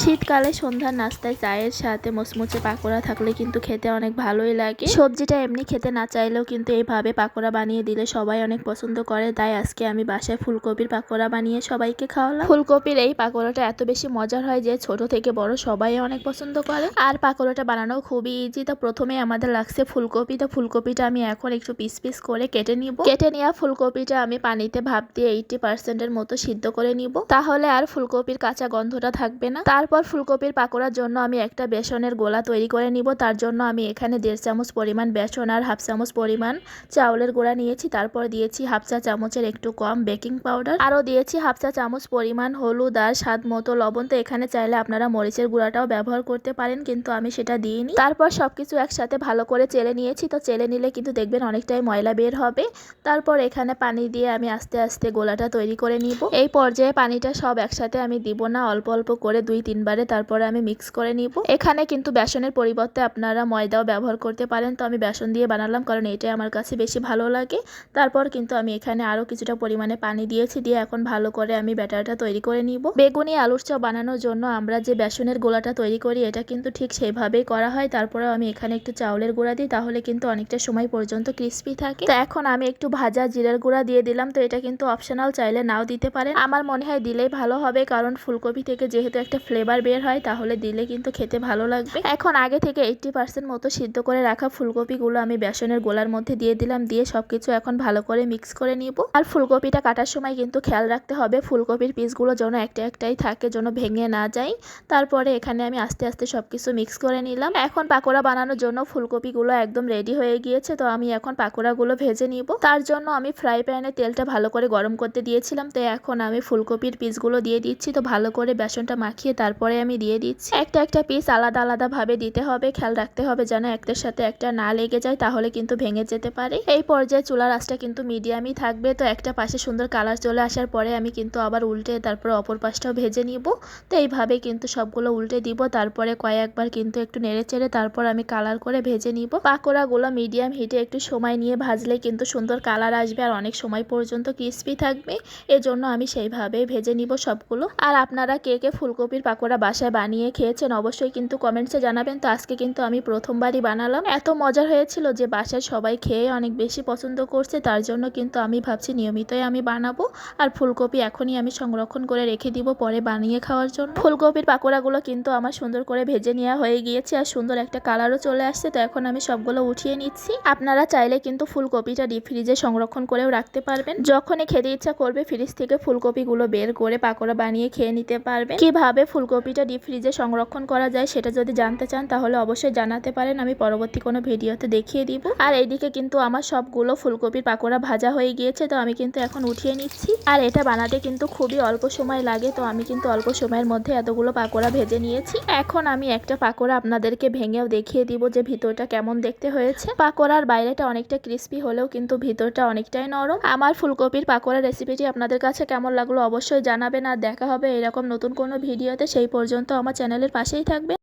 শীতকালে সন্ধ্যার নাস্তায় চায়ের সাথে মুচমুচে পাকোড়া থাকলে কিন্তু খেতে অনেক ভালোই লাগে। সবজিটা এমনি খেতে না চাইলেও কিন্তু এইভাবে পাকোড়া বানিয়ে দিলে সবাই অনেক পছন্দ করে। তাই আজকে আমি বাসায় ফুলকপির পাকোড়া বানিয়ে সবাইকে খাওয়ালাম। ফুলকপির এই পাকোড়াটা এত বেশি মজার হয় যে ছোট থেকে বড় সবাই অনেক পছন্দ করে। আর পাকোড়াটা বানানো খুবই ইজি তো প্রথমে আমাদের লাগছে ফুলকপি। তো ফুলকপিটা আমি এখন একটু পিস পিস করে কেটে নিব। কেটে নেওয়া ফুলকপিটা আমি পানিতে ভাপ দিয়ে এইটি পার্সেন্টের মতো সিদ্ধ করে নিব। তাহলে আর ফুলকপির কাঁচা গন্ধটা থাকবে না। তারপর ফুলকপির পাকোড়ার জন্য আমি একটা বেসনের গোলা তৈরি করে নিব। তার জন্য আমি এখানে দেড় চামচ পরিমাণ বেসন আর হাফ চামচ পরিমাণ চাউলের গুঁড়া নিয়েছি। তারপর দিয়েছি হাফ চা চামচের একটু কম বেকিং পাউডার। আরও দিয়েছি হাফ চা চামচ পরিমাণ হলুদ আর স্বাদ মতো লবণ। তো এখানে চাইলে আপনারা মরিচের গুঁড়াটাও ব্যবহার করতে পারেন, কিন্তু আমি সেটা দিইনি। তারপর সবকিছু একসাথে ভালো করে চেলে নিয়েছি। তো চেলে নিলে কিন্তু দেখবেন অনেকটাই ময়লা বের হবে। তারপর এখানে পানি দিয়ে আমি আস্তে আস্তে গোলাটা তৈরি করে নিব। এই পর্যায়ে পানিটা সব একসাথে আমি দিব না। অল্প অল্প করে দুই তিনবারে, তারপরে আমি মিক্স করে নিব। এখানে কিন্তু বেসনের পরিবর্তে আপনারা ময়দাও ব্যবহার করতে পারেন। তো আমি বেসন দিয়ে বানালাম, কারণ এটাই আমার কাছে বেশি ভালো লাগে। তারপর কিন্তু আমি এখানে আরও কিছুটা পরিমাণে পানি দিয়েছি, দিয়ে এখন ভালো করে আমি ব্যাটারটা তৈরি করে নিব। বেগুনি, আলুর চপ বানানোর জন্য আমরা যে বেসনের গোলাটা তৈরি করি, এটা কিন্তু ঠিক সেভাবেই করা হয়। তারপরেও আমি এখানে একটু চাউলের গুঁড়া দিই, তাহলে কিন্তু অনেকটা সময় পর্যন্ত ক্রিস্পি থাকে। তো এখন আমি একটু ভাজা জিরার গুঁড়া দিয়ে দিলাম, তো এটা কিন্তু অপশনাল চাইলে নাও দিতে পারেন। আমার মনে হয় দিলেই ভালো হবে, কারণ ফুলকপি থেকে যেহেতু একটা ফ্লেভার বের হয়, তাহলে দিলে কিন্তু খেতে ভালো লাগবে। এখন আগে থেকে এইটটি পার্সেন্ট মতো সিদ্ধ করে রাখা ফুলকপিগুলো আমি বেসনের গোলার মধ্যে দিয়ে দিলাম, দিয়ে সবকিছু এখন ভালো করে মিক্স করে নিব। আর ফুলকপিটা কাটার সময় কিন্তু খেয়াল রাখতে হবে, ফুলকপির পিসগুলো যেন একটা একটাই থাকে, যেন ভেঙে না যায়। তারপরে এখানে আমি আস্তে আস্তে সবকিছু মিক্স করে নিলাম। এখন পাকোড়া বানানোর জন্য ফুলকপিগুলো একদম রেডি হয়ে গিয়েছে, তো আমি এখন পাকোড়াগুলো ভেজে নিব। তার জন্য আমি ফ্রাই প্যানে তেলটা ভালো করে গরম করতে দিয়েছিলাম, তো এখন আমি ফুলকপির পিসগুলো দিয়ে দিচ্ছি, তো ভালো করে বেসনটা মাখিয়ে তারপরে আমি দিয়ে দিচ্ছি। একটা একটা পিস আলাদা আলাদা ভাবে দিতে হবে, খেয়াল রাখতে হবে যেন একটার সাথে একটা না লেগে যায়, তাহলে কিন্তু ভেঙে যেতে পারে। এই পর্যায়ে চুলার আঁচটা কিন্তু মিডিয়ামই থাকবে, তো একটা পাশে সুন্দর কালার চলে আসার পরে আমি কিন্তু আবার উল্টে তারপর অপর পাশটাও ভেজে নিব। তো এইভাবে কিন্তু সবগুলো উল্টে দিব, তারপরে কয়েকবার কিন্তু একটু নেড়ে চেড়ে তারপর আমি কালার করে ভেজে নিব। পাকোড়াগুলো মিডিয়াম হিটে একটু সময় নিয়ে ভাজলে কিন্তু সুন্দর কালার আসবে আর অনেক সময় পর্যন্ত ক্রিস্পি থাকবে। এজন্য আমি সেইভাবে ভেজে নিব সবগুলো। আর আপনারা কে কে ফুলকপির পাকোড়া বাসায় বানিয়ে খেয়েছেন, অবশ্যই কিন্তু কমেন্টসে জানাবেন। তো আজকে কিন্তু আমি প্রথমবারই বানালাম। এত মজার হয়েছিল যে বাসায় সবাই খেয়ে অনেক বেশি পছন্দ করছে, তার জন্য কিন্তু আমি ভাবছি নিয়মিতই আমি বানাবো। আর ফুলকপি এখনই আমি সংরক্ষণ করে রেখে দিব পরে বানিয়ে খাওয়ার জন্য। ফুলকপির পাকোড়াগুলো কিন্তু আমার সুন্দর করে ভেজে নেওয়া হয়ে গিয়েছে আর সুন্দর একটা কালারও চলে আসছে, তো এখন আমি সবগুলো উঠিয়ে নিচ্ছি। আপনারা চাইলে কিন্তু ফুলকপিটা ডিপ ফ্রিজে সংরক্ষণ করেও রাখতে পারবেন। যখনই খেতে ইচ্ছা করবে ফ্রিজ থেকে ফুলকপিগুলো বের করে পাকোড়া বানিয়ে খেয়ে নিতে পারবেন। কীভাবে ফুলকপিটা ডিপ ফ্রিজে সংরক্ষণ করা যায়, সেটা যদি জানতে চান, তাহলে অবশ্যই জানাতে পারেন। আমি পরবর্তী কোনো ভিডিওতে দেখিয়ে দিব। আর এইদিকে কিন্তু আমার সবগুলো ফুলকপির পাকোড়া ভাজা হয়ে গিয়েছে, তো আমি কিন্তু এখন উঠিয়ে নিচ্ছি। আর এটা বানাতে কিন্তু খুবই অল্প সময় লাগে, তো আমি কিন্তু অল্প সময়ের মধ্যে এতগুলো পাকোড়া ভেজে নিয়েছি। এখন আমি একটা পাকোড়া আপনাদেরকে ভেঙেও দেখিয়ে দিব যে ভিতরটা কেমন দেখতে হয়েছে। পাকোড়ার বাইরেটা অনেকটা ক্রিস্পি হলেও কিন্তু ভিতরটা অনেকটাই নরম। আমার ফুলকপির পাকোড়া রেসিপিটি আপনাদের কাছে কেমন লাগল অবশ্যই জানাবেন, আর দেখা হবে এরকম নতুন কোনো ভিডিওতে। সেই পর্যন্ত আমার চ্যানেলের পাশেই থাকবে